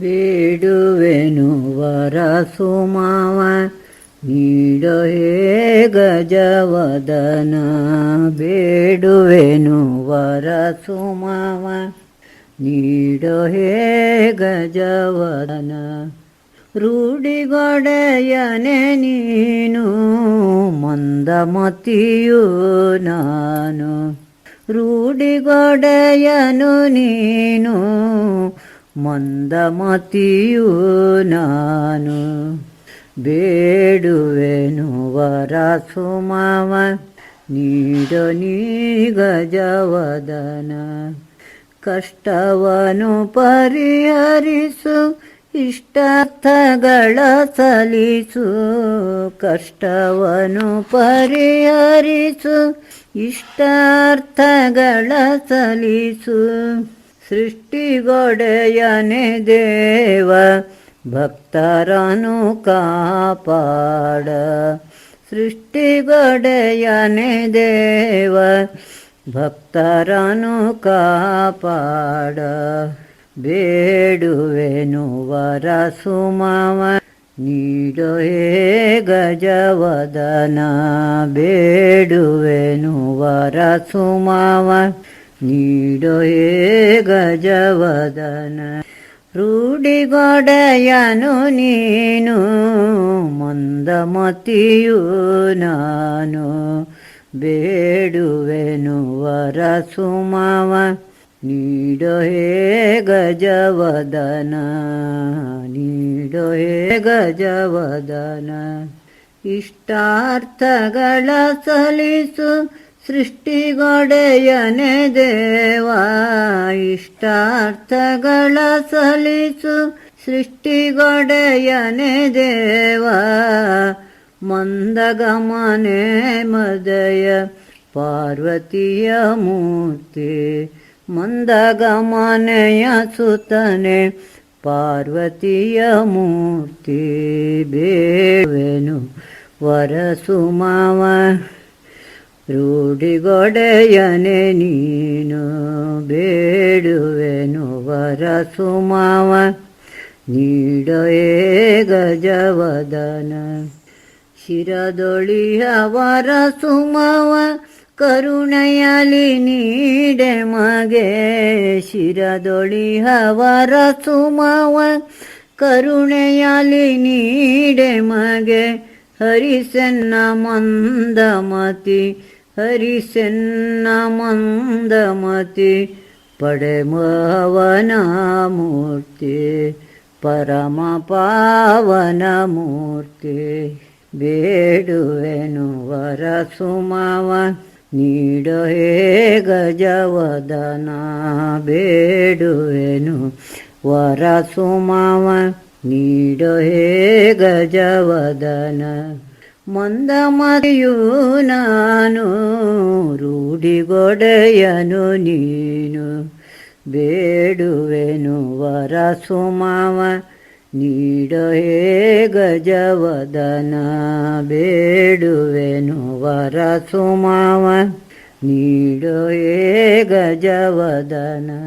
ಬೇಡುವೆನು ವರ ಸುಮಾವ ನೀಡೋ ಹೇ ಗಜವದನ. ಬೇಡುವೆನು ವರ ಸುಮಾವ ನೀಡೋ ಹೇ ಗಜವದನ. ರೂಢಿಗೊಡೆಯನೆ ನೀನು, ಮಂದಮತಿಯು ನಾನು. ರೂಢಿಗೊಡೆಯನು ನೀನು ಮಂದಮತಿಯು ನಾನು ಬೇಡುವೆನು ವರ ಸುಮಾವ ನೀಡ ನೀ ಗಜವದನ ಪರಿಹರಿಸು, ಇಷ್ಟಾರ್ಥಗಳ ಸಲಿಸು ಕಷ್ಟವನು ಪರಿಹರಿಸು, ಇಷ್ಟಾರ್ಥಗಳ ಸಲಿಸು ಸೃಷ್ಟಿಗೊಡೆಯನೆ ದೇವ ಭಕ್ತರನು ಕಾಪಾಡ ಸೃಷ್ಟಿಗೊಡೆಯನೆ ದೇವ ಭಕ್ತರನು ಕಾಪಾಡ ಬೇಡುವೆನು ವರ ಸುಮಾವ ನೀಡೋ ಹೇ ಗಜವದನ ಬೇಡುವೆನು ವರ ಸುಮಾವ ನೀಡೋ ಹೇ ಗಜವದನ. ರೂಢಿಗೊಡೆಯನು ನೀನು ಮಂದಮತಿಯು ನಾನು. ಬೇಡುವೆನು ವರ ಸುಮಾವ ನೀಡೋ ಹೇ ಗಜವದನ. ನೀಡೋ ಹೇ ಗಜವದನ. ಇಷ್ಟಾರ್ಥಗಳ ಸಲಿಸು ಸೃಷ್ಟಿಗೊಡೆಯನೆ ದೇವ ಇಷ್ಟಾರ್ಥಗಳ ಸಲಿಸು ಸೃಷ್ಟಿಗೊಡೆಯನೆ ದೇವ ಮಂದಗಮನೆ ಮದಯ ಪಾರ್ವತಿಯ ಮೂರ್ತಿ ಮಂದಗಮನೆಯ ಸುತನೆ ಪಾರ್ವತಿಯ ಮೂರ್ತಿ ಬೇವೆನು ವರಸುಮಾವ ರೂಢಿಗೊಡೆಯನೆ ನೀನು ಬೇಡುವೆನು ವರ ಸುಮಾವ ನೀಡೇ ಗಜವದನ ಶಿರದೊಳಿಯ ವರಸುಮಾವ ಕರುಣೆಯಲಿ ನೀಡೆ ಮಗೆ. ಶಿರದೊಳಿಯ ವರಸುಮಾವ ಕರುಣೆಯಲಿ ನೀಡೆ ಮಗೆ. ಹರಿಸನ್ನ ಮಂದಮತಿ ಹರಿಸೆನ್ನ ಮಂದಮತಿ ಪಡೆಮವನ ಮೂರ್ತಿ ಪರಮ ಪಾವನ ಮೂರ್ತಿ ಬೇಡುವೆನು ವರ ಸುಮಾವ ನೀಡೋ ಹೇ ಗಜವದನ ಬೇಡುವೆನು ವರ ಸುಮಾವ ನೀಡೋ ಹೇ ಗಜವದನ ಮಂದಮತಿಯು ನಾನು ರೂಢಿಗೊಡೆಯನು ನೀನು. ಬೇಡುವೆನು ವರ ಸುಮಾವ ನೀಡೋ ಗಜವದನ ಬೇಡುವೆನು ವರ ಸುಮಾವ ನೀಡೋ ಗಜವದನ